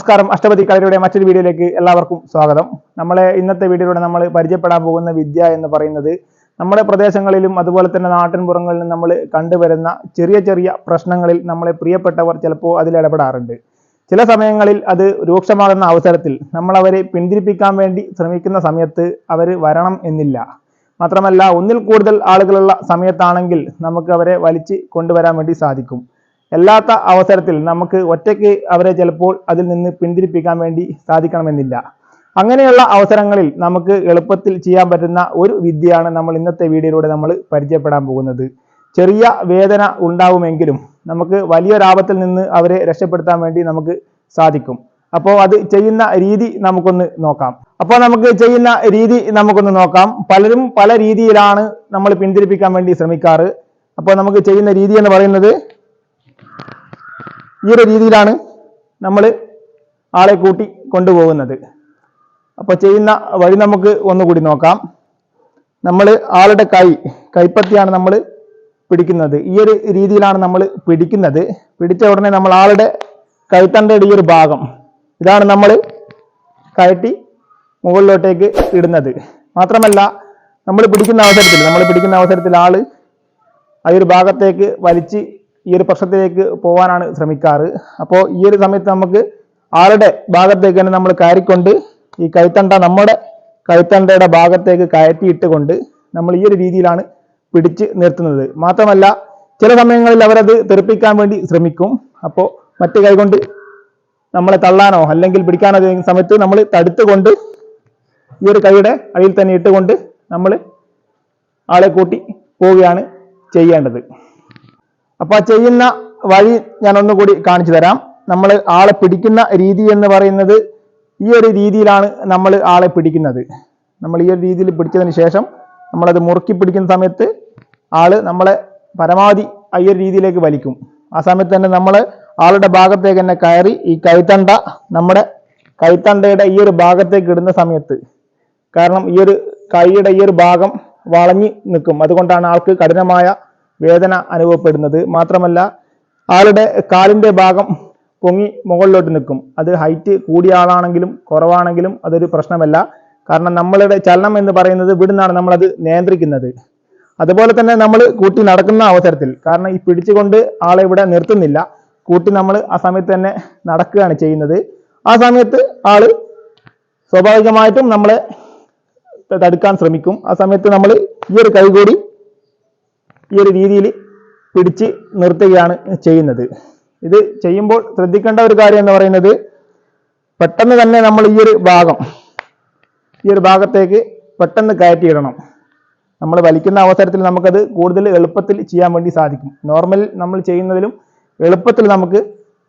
നമസ്കാരം. അഷ്ടപതി കളരിയുടെ മറ്റൊരു വീഡിയോയിലേക്ക് എല്ലാവർക്കും സ്വാഗതം. നമ്മളെ ഇന്നത്തെ വീഡിയോയിലൂടെ നമ്മൾ പരിചയപ്പെടാൻ പോകുന്ന വിദ്യ എന്ന് പറയുന്നത് നമ്മുടെ പ്രദേശങ്ങളിലും അതുപോലെ തന്നെ നാട്ടിൻപുറങ്ങളിലും നമ്മൾ കണ്ടുവരുന്ന ചെറിയ ചെറിയ പ്രശ്നങ്ങളിൽ നമ്മളെ പ്രിയപ്പെട്ടവർ ചിലപ്പോൾ അതിൽ ഇടപെടാറുണ്ട്. ചില സമയങ്ങളിൽ അത് രൂക്ഷമാകുന്ന അവസരത്തിൽ നമ്മൾ അവരെ പിന്തിരിപ്പിക്കാൻ വേണ്ടി ശ്രമിക്കുന്ന സമയത്ത് അവർ വരണം എന്നില്ല. മാത്രമല്ല ഒന്നിൽ കൂടുതൽ ആളുകളുള്ള സമയത്താണെങ്കിൽ നമുക്ക് അവരെ വലിച്ച് കൊണ്ടുവരാൻ വേണ്ടി സാധിക്കും. അല്ലാത്ത അവസരത്തിൽ നമുക്ക് ഒറ്റയ്ക്ക് അവരെ ചിലപ്പോൾ അതിൽ നിന്ന് പിന്തിരിപ്പിക്കാൻ വേണ്ടി സാധിക്കണമെന്നില്ല. അങ്ങനെയുള്ള അവസരങ്ങളിൽ നമുക്ക് എളുപ്പത്തിൽ ചെയ്യാൻ പറ്റുന്ന ഒരു വിദ്യയാണ് നമ്മൾ ഇന്നത്തെ വീഡിയോയിലൂടെ നമ്മൾ പരിചയപ്പെടാൻ പോകുന്നത്. ചെറിയ വേദന ഉണ്ടാവുമെങ്കിലും നമുക്ക് വലിയൊരാപത്തിൽ നിന്ന് അവരെ രക്ഷപ്പെടുത്താൻ വേണ്ടി നമുക്ക് സാധിക്കും. അപ്പോൾ അത് ചെയ്യുന്ന രീതി നമുക്കൊന്ന് നോക്കാം. അപ്പോൾ നമുക്ക് ചെയ്യുന്ന രീതി നമുക്കൊന്ന് നോക്കാം. പലരും പല രീതിയിലാണ് നമ്മൾ പിന്തിരിപ്പിക്കാൻ വേണ്ടി ശ്രമിക്കാറ്. അപ്പോൾ നമുക്ക് ചെയ്യുന്ന രീതി എന്ന് പറയുന്നത് ഈ ഒരു രീതിയിലാണ് നമ്മൾ ആളെ കൂട്ടി കൊണ്ടുപോകുന്നത്. അപ്പോൾ ചെയ്യുന്ന വഴി നമുക്ക് ഒന്നുകൂടി നോക്കാം. നമ്മൾ ആളുടെ കൈ കൈപ്പത്തിയാണ് നമ്മൾ പിടിക്കുന്നത്. ഈ ഒരു രീതിയിലാണ് നമ്മൾ പിടിക്കുന്നത്. പിടിച്ച ഉടനെ നമ്മൾ ആളുടെ കൈത്തണ്ടയുടെ ഈ ഒരു ഭാഗം ഇതാണ് നമ്മൾ കയറ്റി മുകളിലോട്ടേക്ക് ഇടുന്നത്. മാത്രമല്ല നമ്മൾ പിടിക്കുന്ന അവസരത്തിൽ നമ്മൾ പിടിക്കുന്ന അവസരത്തിൽ ആൾ ആ ഒരു ഭാഗത്തേക്ക് വലിച്ച് ഈ ഒരു പ്രശ്നത്തിലേക്ക് പോകാനാണ് ശ്രമിക്കാറ്. അപ്പോൾ ഈ ഒരു സമയത്ത് നമുക്ക് ആളുടെ ഭാഗത്തേക്ക് തന്നെ നമ്മൾ കയറിക്കൊണ്ട് ഈ കൈത്തണ്ട നമ്മുടെ കൈത്തണ്ടയുടെ ഭാഗത്തേക്ക് കയറ്റിയിട്ട് കൊണ്ട് നമ്മൾ ഈ ഒരു രീതിയിലാണ് പിടിച്ച് നിർത്തുന്നത്. മാത്രമല്ല ചില സമയങ്ങളിൽ അവരത് തെറിപ്പിക്കാൻ വേണ്ടി ശ്രമിക്കും. അപ്പോൾ മറ്റു കൈകൊണ്ട് നമ്മളെ തള്ളാനോ അല്ലെങ്കിൽ പിടിക്കാനോ ചെയ്യുന്ന സമയത്ത് നമ്മൾ തടുത്തുകൊണ്ട് ഈ ഒരു കൈയുടെ അടിയിൽ തന്നെ ഇട്ടുകൊണ്ട് നമ്മൾ ആളെ കൂട്ടി പോവുകയാണ് ചെയ്യേണ്ടത്. അപ്പൊ ആ ചെയ്യുന്ന വഴി ഞാൻ ഒന്നുകൂടി കാണിച്ചു തരാം. നമ്മൾ ആളെ പിടിക്കുന്ന രീതി എന്ന് പറയുന്നത് ഈ ഒരു രീതിയിലാണ് നമ്മൾ ആളെ പിടിക്കുന്നത്. നമ്മൾ ഈ ഒരു രീതിയിൽ പിടിച്ചതിന് ശേഷം നമ്മളത് മുറുക്കി പിടിക്കുന്ന സമയത്ത് ആൾ നമ്മളെ പരമാവധി ഈ ഒരു രീതിയിലേക്ക് വലിക്കും. ആ സമയത്ത് തന്നെ നമ്മൾ ആളുടെ ഭാഗത്തേക്ക് തന്നെ കയറി ഈ കൈത്തണ്ട നമ്മുടെ കൈത്തണ്ടയുടെ ഈ ഒരു ഭാഗത്തേക്ക് ഇടുന്ന സമയത്ത് കാരണം ഈ ഒരു കൈയുടെ ഈ ഒരു ഭാഗം വളഞ്ഞു നിൽക്കും. അതുകൊണ്ടാണ് ആൾക്ക് കഠിനമായ വേദന അനുഭവപ്പെടുന്നത്. മാത്രമല്ല ആളുടെ കാലിന്റെ ഭാഗം പൊങ്ങി മുകളിലോട്ട് നിൽക്കും. അത് ഹൈറ്റ് കൂടിയ ആളാണെങ്കിലും കുറവാണെങ്കിലും അതൊരു പ്രശ്നമല്ല. കാരണം നമ്മളുടെ ചലനം എന്ന് പറയുന്നത് ഇവിടുന്നാണ് നമ്മളത് നിയന്ത്രിക്കുന്നത്. അതുപോലെ തന്നെ നമ്മൾ കൂട്ടി നടക്കുന്ന അവസരത്തിൽ കാരണം ഈ പിടിച്ചുകൊണ്ട് ആളെ ഇവിടെ നിർത്തുന്നില്ല. കൂട്ടി നമ്മൾ ആ സമയത്ത് തന്നെ നടക്കുകയാണ് ചെയ്യുന്നത്. ആ സമയത്ത് ആൾ സ്വാഭാവികമായിട്ടും നമ്മളെ തടുക്കാൻ ശ്രമിക്കും. ആ സമയത്ത് നമ്മൾ ഈ ഒരു കൈ കൂടി ഈ ഒരു രീതിയിൽ പിടിച്ച് നിർത്തുകയാണ് ചെയ്യുന്നത്. ഇത് ചെയ്യുമ്പോൾ ശ്രദ്ധിക്കേണ്ട ഒരു കാര്യം എന്ന് പറയുന്നത് പെട്ടെന്ന് തന്നെ നമ്മൾ ഈ ഒരു ഭാഗം ഈ ഒരു ഭാഗത്തേക്ക് പെട്ടെന്ന് കയറ്റിയിടണം. നമ്മൾ വലിക്കുന്ന അവസരത്തിൽ നമുക്കത് കൂടുതൽ എളുപ്പത്തിൽ ചെയ്യാൻ വേണ്ടി സാധിക്കും. നോർമൽ നമ്മൾ ചെയ്യുന്നതിലും എളുപ്പത്തിൽ നമുക്ക്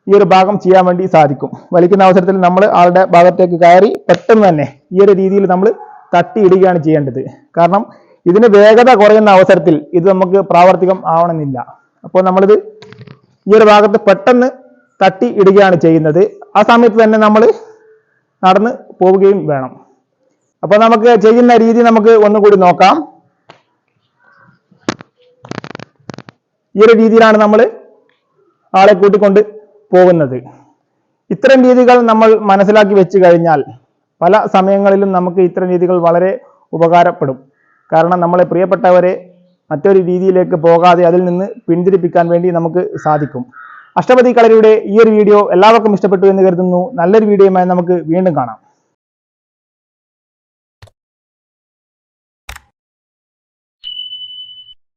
ഈ ഒരു ഭാഗം ചെയ്യാൻ വേണ്ടി സാധിക്കും. വലിക്കുന്ന അവസരത്തിൽ നമ്മൾ ആളുടെ ഭാഗത്തേക്ക് കയറി പെട്ടെന്ന് തന്നെ ഈ ഒരു രീതിയിൽ നമ്മൾ തട്ടിയിടുകയാണ് ചെയ്യേണ്ടത്. കാരണം ഇതിന് വേഗത കുറയുന്ന അവസരത്തിൽ ഇത് നമുക്ക് പ്രാവർത്തികം ആവണമെന്നില്ല. അപ്പോൾ നമ്മളിത് ഈ ഒരു ഭാഗത്ത് പെട്ടെന്ന് തട്ടി ഇടുകയാണ് ചെയ്യുന്നത്. ആ സമയത്ത് തന്നെ നമ്മൾ നടന്ന് പോവുകയും വേണം. അപ്പോൾ നമുക്ക് ചെയ്യുന്ന രീതി നമുക്ക് ഒന്നുകൂടി നോക്കാം. ഈ ഒരു രീതിയിലാണ് നമ്മൾ ആളെ കൂട്ടിക്കൊണ്ട് പോകുന്നത്. ഇത്തരം രീതികൾ നമ്മൾ മനസ്സിലാക്കി വെച്ച് കഴിഞ്ഞാൽ പല സമയങ്ങളിലും നമുക്ക് ഇത്തരം രീതികൾ വളരെ ഉപകാരപ്പെടും. കാരണം നമ്മളെ പ്രിയപ്പെട്ടവരെ മറ്റൊരു രീതിയിലേക്ക് പോകാതെ അതിൽ നിന്ന് പിന്തിരിപ്പിക്കാൻ വേണ്ടി നമുക്ക് സാധിക്കും. അഷ്ടപതി കളരിയുടെ ഈ ഒരു വീഡിയോ എല്ലാവർക്കും ഇഷ്ടപ്പെട്ടു എന്ന് കരുതുന്നു. നല്ലൊരു വീഡിയോയുമായി നമുക്ക് വീണ്ടും കാണാം.